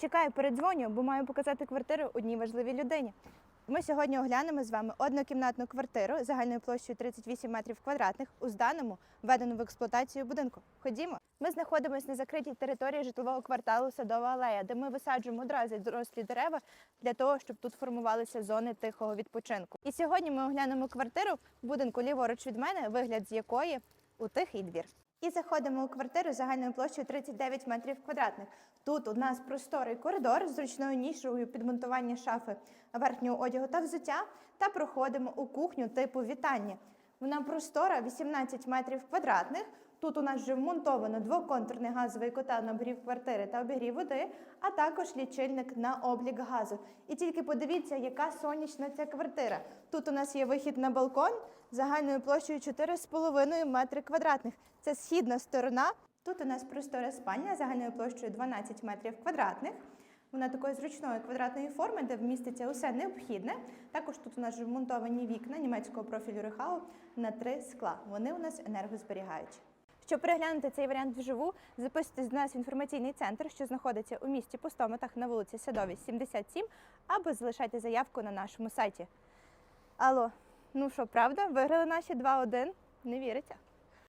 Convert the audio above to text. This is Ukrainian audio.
Чекаю, передзвоню, бо маю показати квартиру одній важливій людині. Ми сьогодні оглянемо з вами однокімнатну квартиру загальною площею 38 метрів квадратних у зданому, введено в експлуатацію будинку. Ходімо. Ми знаходимося на закритій території житлового кварталу Садова алея, де ми висаджуємо одразу дорослі дерева для того, щоб тут формувалися зони тихого відпочинку. І сьогодні ми оглянемо квартиру будинку ліворуч від мене, вигляд з якої у тихий двір. І заходимо у квартиру загальною площею 39 метрів квадратних. Тут у нас просторий коридор з зручною нішою підмонтування шафи верхнього одягу та взуття. Та проходимо у кухню типу вітання. Вона простора 18 метрів квадратних. Тут у нас вже вмонтовано двоконтурний газовий котел на обігрів квартири та обігрів води, а також лічильник на облік газу. І тільки подивіться, яка сонячна ця квартира. Тут у нас є вихід на балкон загальною площею 4,5 метри квадратних. Це східна сторона. Тут у нас простора спальня загальною площею 12 метрів квадратних. Вона такої зручної квадратної форми, де вміститься усе необхідне. Також тут у нас вмонтовані вікна німецького профілю Рехау на три скла. Вони у нас енергозберігаючі. Щоб переглянути цей варіант вживу, записуйтесь до нас в інформаційний центр, що знаходиться у місті Пустоматах на вулиці Садовій, 77, або залишайте заявку на нашому сайті. Алло, ну що, правда? Виграли наші 2-1? Не віриться.